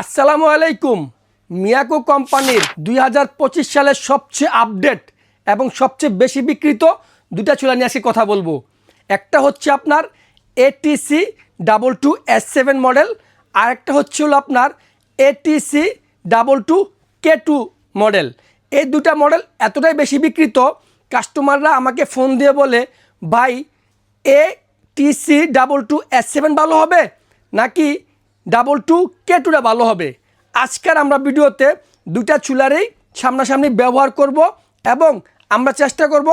আসসালামু আলাইকুম। মিয়াকো কোম্পানির দুই হাজার পঁচিশ সালের সবচেয়ে আপডেট এবং সবচেয়ে বেশি বিক্রিত দুটা চুলা নিয়ে আজকে কথা বলব। একটা হচ্ছে আপনার ATC double two S seven model আর একটা হচ্ছে হলো আপনার ATC double two K two model এই দুটা মডেল এতটাই বেশি বিক্রিত কাস্টমাররা আমাকে ফোন দিয়ে বলে, ভাই A TC double two S seven ভালো হবে? নাকি ডাবল টু কে টুটা ভালো হবে। আজকের আমরা ভিডিওতে দুটা চুলারই সামনাসামনি ব্যবহার করব এবং আমরা চেষ্টা করব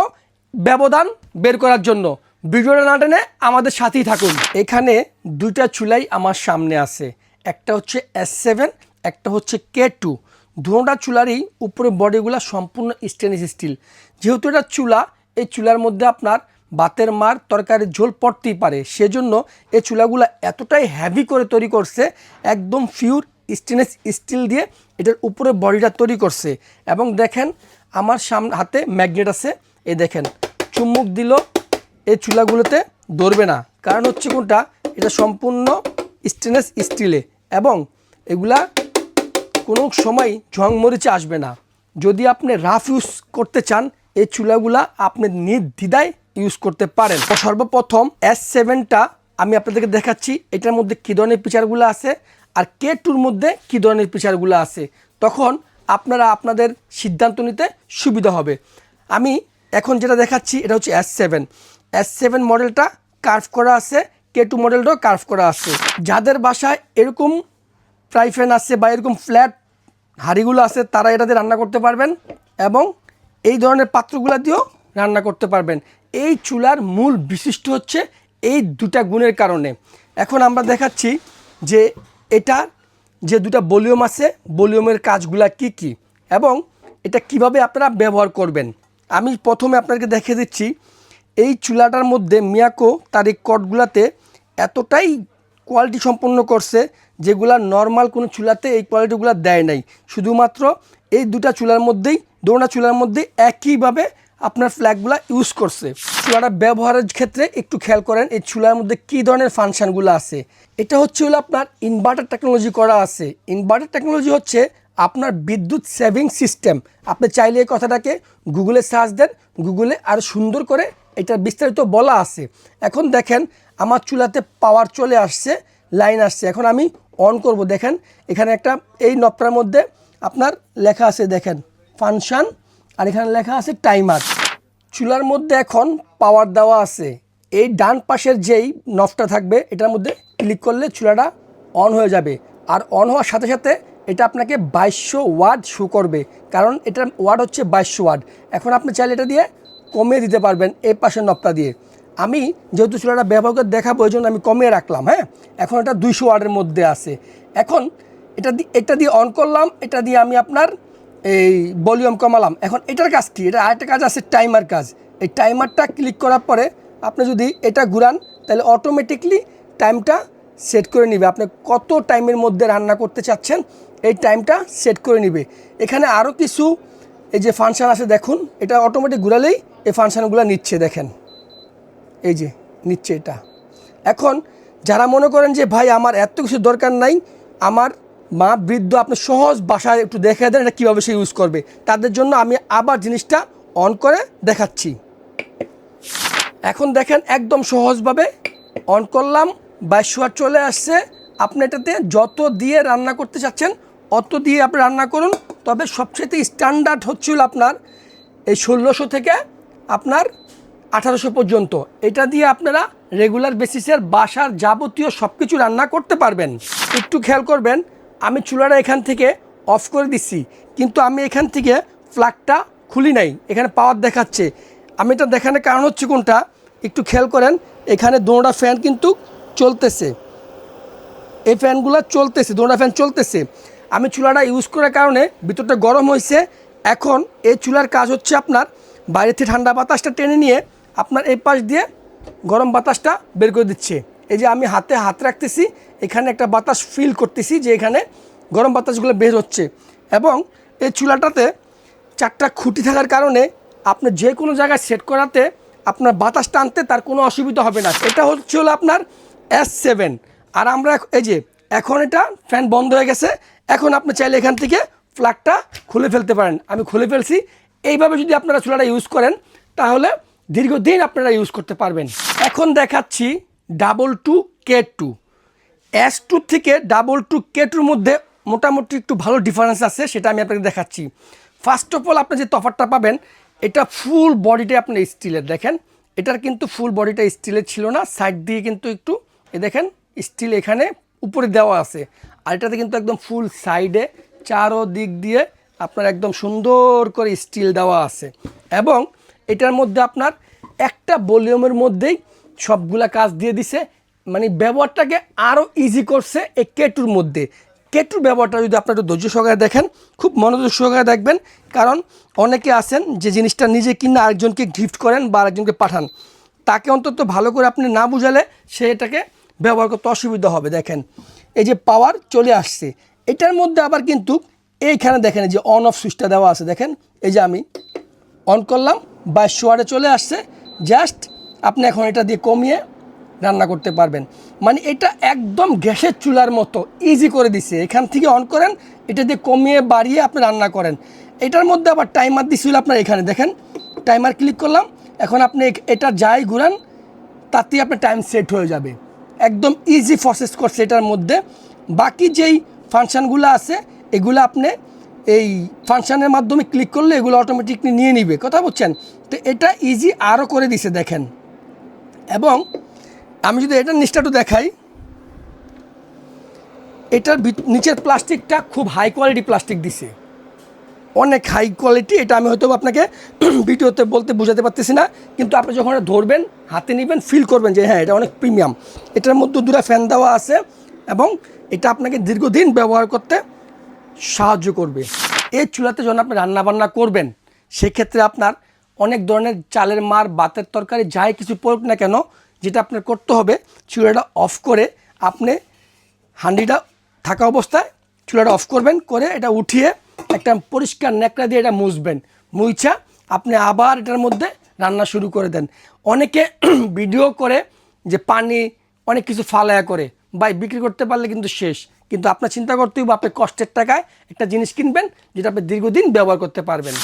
ব্যবধান বের করার জন্য। ভিডিওটা না টেনে আমাদের সাথেই থাকুন। এখানে দুইটা চুলাই আমার সামনে আছে। একটা হচ্ছে এস সেভেন একটা হচ্ছে কে টু দুটা চুলারই উপরে বডিগুলো সম্পূর্ণ স্টেনলেস স্টিল যেহেতু এটা চুলা, এই চুলার মধ্যে আপনার বাতের মার তরকারির ঝোল পড়তেই পারে। সেজন্য এই চুলাগুলো এতটাই হ্যাভি করে তৈরি করছে, একদম ফিউর স্টেনলেস স্টিল দিয়ে এটার উপরে বডিটা তৈরি করছে। এবং দেখেন, আমার সামনে হাতে ম্যাগনেট আছে। এই দেখেন, চুম্বুক দিল এই চুলাগুলোতে ধরবে না। কারণ হচ্ছে কোনটা? এটা সম্পূর্ণ স্টেনলেস স্টিলে এবং এগুলা কোনো সময় ঝং মরিচে আসবে না। যদি আপনি রাফ ইউজ করতে চান এই চুলাগুলা আপনি নির্দ্বিধায় ইউজ করতে পারেন। সর্বপ্রথম এস সেভেনটা আমি আপনাদেরকে দেখাচ্ছি। এটার মধ্যে কী ধরনের ফিচারগুলো আছে আর কে টুর মধ্যে কী ধরনের ফিচারগুলো আছে। তখন আপনারা আপনাদের সিদ্ধান্ত নিতে সুবিধা হবে। আমি এখন যেটা দেখাচ্ছি, এটা হচ্ছে এস সেভেন এস সেভেন মডেলটা কার্ভ করা আছে কে টু মডেলটাও কার্ভ করা আছে। যাদের বাসায় এরকম ফ্রাই প্যান আছে বা এরকম ফ্ল্যাট হাঁড়িগুলো আছে, তারা এটাতে রান্না করতে পারবেন এবং এই ধরনের পাত্রগুলো দিয়েও রান্না করতে পারবেন। এই চুলার মূল বিশিষ্ট হচ্ছে এই দুটা গুণের কারণে। এখন আমরা দেখাচ্ছি যে এটা, যে দুটা ভলিউম আছে, ভলিউমের কাজগুলা কি কি, এবং এটা কীভাবে আপনারা ব্যবহার করবেন। আমি প্রথমে আপনাকে দেখিয়ে দিচ্ছি, এই চুলাটার মধ্যে মিয়াকো তার এই কটগুলাতে এতটাই কোয়ালিটি সম্পন্ন করছে যেগুলা নর্মাল কোনো চুলাতে এই কোয়ালিটিগুলো দেয় নাই। শুধুমাত্র এই দুটা চুলার মধ্যেই দুটা চুলার মধ্যে একইভাবে আপনার ফ্ল্যাগগুলো ইউজ করছে। চুলাটা ব্যবহারের ক্ষেত্রে একটু খেয়াল করেন, এই চুলার মধ্যে কী ধরনের ফাংশানগুলো আছে। এটা হচ্ছে হলো আপনার ইনভার্টার টেকনোলজি করা আছে। ইনভার্টার টেকনোলজি হচ্ছে আপনার বিদ্যুৎ সেভিং সিস্টেম আপনি চাইলে এই কথাটাকে গুগলে সার্চ দেন গুগলে আর সুন্দর করে এটা বিস্তারিত বলা আছে। এখন দেখেন, আমার চুলাতে পাওয়ার চলে আসছে লাইন আসছে। এখন আমি অন করব। দেখেন, এখানে একটা, এই নপটার মধ্যে আপনার লেখা আছে, দেখেন ফাংশান আর এখানে লেখা আছে টাইমার চুলার মধ্যে এখন পাওয়ার দেওয়া আছে। এই ডান পাশের যেই নফটা থাকবে, এটার মধ্যে ক্লিক করলে চুলাটা অন হয়ে যাবে। আর অন হওয়ার সাথে সাথে এটা আপনাকে বাইশশো ওয়াট শু করবে। কারণ এটার ওয়াট হচ্ছে বাইশশো ওয়াট। এখন আপনি চাইলে এটা দিয়ে কমিয়ে দিতে পারবেন এই পাশের নবটা দিয়ে। আমি যেহেতু চুলাটা ব্যবহার করে দেখাবো ওই জন্য আমি কমিয়ে রাখলাম হ্যাঁ? এখন এটা দুইশো ওয়াটের মধ্যে আছে। এখন এটা দিয়ে এটা দিয়ে অন করলাম, এটা দিয়ে আমি আপনার এই ভলিউম কমালাম। এখন এটার কাজ কি? এটা আরেকটা কাজ আছে, টাইমার কাজ। এই টাইমারটা ক্লিক করার পরে আপনি যদি এটা ঘুরান, তাহলে অটোমেটিকলি টাইমটা সেট করে নিবে। আপনি কত টাইমের মধ্যে রান্না করতে চাচ্ছেন, এই টাইমটা সেট করে নিবে। এখানে আরও কিছু, এই যে ফাংশান আছে দেখুন, এটা অটোমেটিক ঘুরালেই এই ফাংশানগুলো নিচ্ছে, দেখেন। এই যে, নিচ্ছে এটা। এখন যারা মনে করেন যে, ভাই, আমার এত কিছু দরকার নাই, আমার মা বৃদ্ধ আপনি সহজ বাসায় একটু দেখে দেন এটা কীভাবে সে ইউজ করবে। তাদের জন্য আমি আবার জিনিসটা অন করে দেখাচ্ছি। এখন দেখেন একদম সহজভাবে অন করলাম, বাইশশো ওয়াট চলে আসছে। আপনি এটাতে যত দিয়ে রান্না করতে চাচ্ছেন, অত দিয়ে আপনি রান্না করুন। তবে সবচেয়ে স্ট্যান্ডার্ড হচ্ছিল আপনার এই ষোলোশো থেকে আপনার আঠারোশো পর্যন্ত। এটা দিয়ে আপনারা রেগুলার বেসিসের বাসার যাবতীয় সব কিছু রান্না করতে পারবেন। একটু খেয়াল করবেন আমি চুলাটা এখান থেকে অফ করে দিচ্ছি, কিন্তু আমি এখান থেকে ফ্ল্যাগটা খুলি নাই। এখানে পাওয়ার দেখাচ্ছে। আমি এটা দেখানোর কারণ হচ্ছে কোনটা? একটু খেয়াল করেন, এখানে দোনোটা ফ্যান কিন্তু চলতেছে। এই ফ্যানগুলো চলতেছে, দোনোটা ফ্যান চলতেছে। আমি চুলাটা ইউজ করার কারণে ভিতরটা গরম হয়েছে। এখন এই চুলার কাজ হচ্ছে আপনার বাইরে থেকে ঠান্ডা বাতাসটা টেনে নিয়ে আপনার এই পাশ দিয়ে গরম বাতাসটা বের করে দিচ্ছে। এই যে আমি হাতে হাত রাখতেছি, এখানে একটা বাতাস ফিল করতেছি যে এখানে গরম বাতাসগুলো বের হচ্ছে। এবং এই চুলাটাতে চারটা খুঁটি থাকার কারণে আপনি যে কোনো জায়গায় সেট করাতে আপনার বাতাস টানতে তার কোনো অসুবিধা হবে না। এটা হচ্ছে হলো আপনার এস সেভেন আর আমরা এই যে এখন এটা ফ্যান বন্ধ হয়ে গেছে। এখন আপনি চাইলে এখান থেকে প্লাগটা খুলে ফেলতে পারেন। আমি খুলে ফেলছি। এইভাবে যদি আপনারা চুলাটা ইউজ করেন, তাহলে দীর্ঘদিন আপনারা ইউজ করতে পারবেন। এখন দেখাচ্ছি double two K two. S two থেকে ডাবল টু কে টুর মধ্যে মোটামুটি একটু ভালো ডিফারেন্স আছে, সেটা আমি আপনাকে দেখাচ্ছি। ফার্স্ট অফ অল আপনি যে তফাতটা পাবেন, এটা ফুল বডিটা আপনি স্টিলের দেখেন। এটার কিন্তু ফুল বডিটা স্টিলের ছিল না সাইড দিয়ে কিন্তু একটু, এ দেখেন স্টিল এখানে উপরে দেওয়া আছে। আর এটাতে কিন্তু একদম ফুল সাইডে চারো দিক দিয়ে আপনার একদম সুন্দর করে স্টিল দেওয়া আছে। এবং এটার মধ্যে আপনার একটা ভলিউমের মধ্যেই সবগুলা কাজ দিয়ে দিছে। মানে ব্যবহারটাকে আরও ইজি করছে এই কেটুর মধ্যে। কেটুর ব্যবহারটা যদি আপনার একটু ধৈর্য সহকারে দেখেন, খুব মনোযোগ সহকারে দেখবেন। কারণ অনেকে আছেন যে জিনিসটা নিজে কিনে আরেকজনকে গিফট করেন বা আরেকজনকে পাঠান। তাকে অন্তত ভালো করে আপনি না বুঝালে সে এটাকে ব্যবহার করতে অসুবিধা হবে, দেখেন। এই যে পাওয়ার চলে আসছে। এটার মধ্যে আবার কিন্তু এইখানে দেখেন যে অন অফ সুইচটা দেওয়া আছে, দেখেন। এই যে আমি অন করলাম বা শোয়ারে চলে আসছে। জাস্ট আপনি এখন এটা দিয়ে কমিয়ে রান্না করতে পারবেন। মানে এটা একদম গ্যাসের চুলার মতো ইজি করে দিছে। এখান থেকে অন করেন, এটা দিয়ে কমিয়ে বাড়িয়ে আপনি রান্না করেন। এটার মধ্যে আবার টাইমার দিছিল আপনার এখানে, দেখেন। টাইমার ক্লিক করলাম, এখন আপনি এটা যাই ঘুরান, তাতেই আপনার টাইম সেট হয়ে যাবে। একদম ইজি প্রসেস করছে এটার মধ্যে। বাকি যেই ফাংশানগুলো আছে, এগুলো আপনি এই ফাংশানের মাধ্যমে ক্লিক করলে এগুলো অটোমেটিকলি নিয়ে নিবে। কথা বলছেন? তো এটা ইজি আরও করে দিছে, দেখেন। এবং আমি যদি এটার নিচটা একটু দেখাই, এটার নিচের প্লাস্টিকটা খুব হাই কোয়ালিটি প্লাস্টিক দিছে। অনেক হাই কোয়ালিটি এটা আমি হয়তো আপনাকে ভিডিওতে বলতে বোঝাতে পারতেছি না, কিন্তু আপনি যখন এটা ধরবেন, হাতে নেবেন ফিল করবেন যে হ্যাঁ এটা অনেক প্রিমিয়াম এটার মধ্যে দুটো ফ্যান দেওয়া আছে এবং এটা আপনাকে দীর্ঘদিন ব্যবহার করতে সাহায্য করবে। এই চুলাতে যখন আপনি রান্না বান্না করবেন, সেক্ষেত্রে আপনার অনেক ধরনের চালের মার, বাতের তরকারি, যাই কিছু পড়ুক না কেন, যেটা আপনার করতে হবে, চুলাটা অফ করে আপনি হান্ডিটা থাকা অবস্থায় চুলাটা অফ করবেন, করে এটা উঠিয়ে একটা পরিষ্কার ন্যাকড়া দিয়ে এটা মুছবেন। মুইছা আপনি আবার এটার মধ্যে রান্না শুরু করে দেন। অনেকে ভিডিও করে যে পানি অনেক কিছু ফালায়া করে বা বিক্রি করতে পারলে কিন্তু শেষ। কিন্তু আপনার চিন্তা করতে হবে, আপনি কষ্টের টাকায় একটা জিনিস কিনবেন, যেটা আপনি দীর্ঘদিন ব্যবহার করতে পারবেন।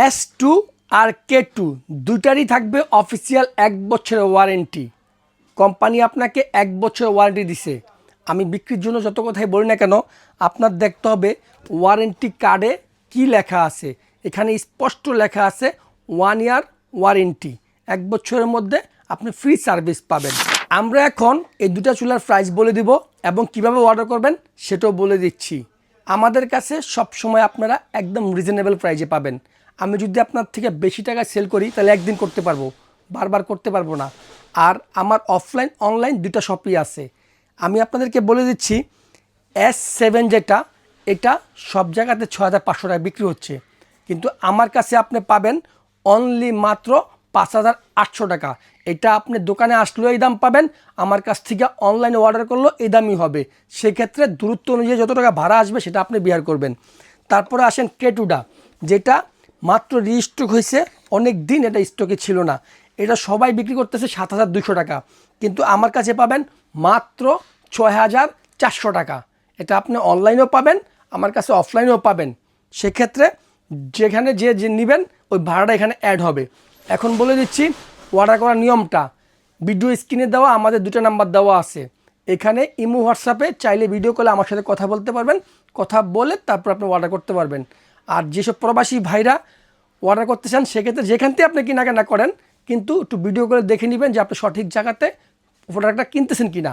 এস টু আর কে টু দুটারই থাকবে অফিসিয়াল এক বছরের ওয়ারেন্টি। কোম্পানি আপনাকে এক বছর ওয়ারেন্টি দিছে। আমি বিক্রির জন্য যত কথাই বলি না কেন, আপনার দেখতে হবে ওয়ারেন্টি কার্ডে কি লেখা আছে। এখানে স্পষ্ট লেখা আছে ওয়ান ইয়ার ওয়ারেন্টি। এক বছরের মধ্যে আপনি ফ্রি সার্ভিস পাবেন। আমরা এখন এই দুটা চুলার প্রাইস বলে দিব এবং কীভাবে অর্ডার করবেন সেটাও বলে দিচ্ছি। আমাদের কাছে সব সময় আপনারা একদম রিজনেবল প্রাইজে পাবেন। আমি যদি আপনার থেকে বেশি টাকা সেল করি, তাহলে একদিন করতে পারব। বারবার করতে পারব না। আর আমার অফলাইন অনলাইন দুটা শপই আছে। আমি আপনাদেরকে বলে দিচ্ছি এস সেভেন যেটা, এটা সব জায়গাতে ছ হাজার পাঁচশো টাকা বিক্রি হচ্ছে। কিন্তু আমার কাছে আপনি পাবেন অনলি মাত্র পাঁচ হাজার আটশো টাকা। এটা আপনি দোকানে আসলেও এই দাম পাবেন, আমার কাছ থেকে অনলাইনে অর্ডার করলেও এই দামই হবে। সেক্ষেত্রে দূরত্ব অনুযায়ী যত টাকা ভাড়া আসবে, সেটা আপনি বিয়ার করবেন। তারপরে আসেন কেটুডা যেটা মাত্র রিস্টক হয়েছে, অনেক দিন এটা স্টকে ছিল না। এটা সবাই বিক্রি করতেছে সাত হাজার দুশো টাকা। কিন্তু আমার কাছে পাবেন মাত্র ছয় হাজার চারশো টাকা। এটা আপনি অনলাইনেও পাবেন, আমার কাছে অফলাইনেও পাবেন। সেক্ষেত্রে যেখানে যে যে নেবেন, ওই ভাড়াটা এখানে অ্যাড হবে। এখন বলে দিচ্ছি অর্ডার করার নিয়মটা। ভিডিও স্ক্রিনে দেওয়া, আমাদের দুটো নাম্বার দেওয়া আছে। এখানে ইমো, হোয়াটসঅ্যাপে চাইলে ভিডিও কলে আমার সাথে কথা বলতে পারবেন, কথা বলে তারপর আপনি অর্ডার করতে পারবেন। আর যেসব প্রবাসী ভাইরা অর্ডার করতে চান, সেক্ষেত্রে যেখান থেকে আপনি কেনাকাটা করেন, কিন্তু একটু ভিডিও করে দেখে নেবেন যে আপনি সঠিক জায়গাতে প্রোডাক্টটা কিনতেছেন কিনা।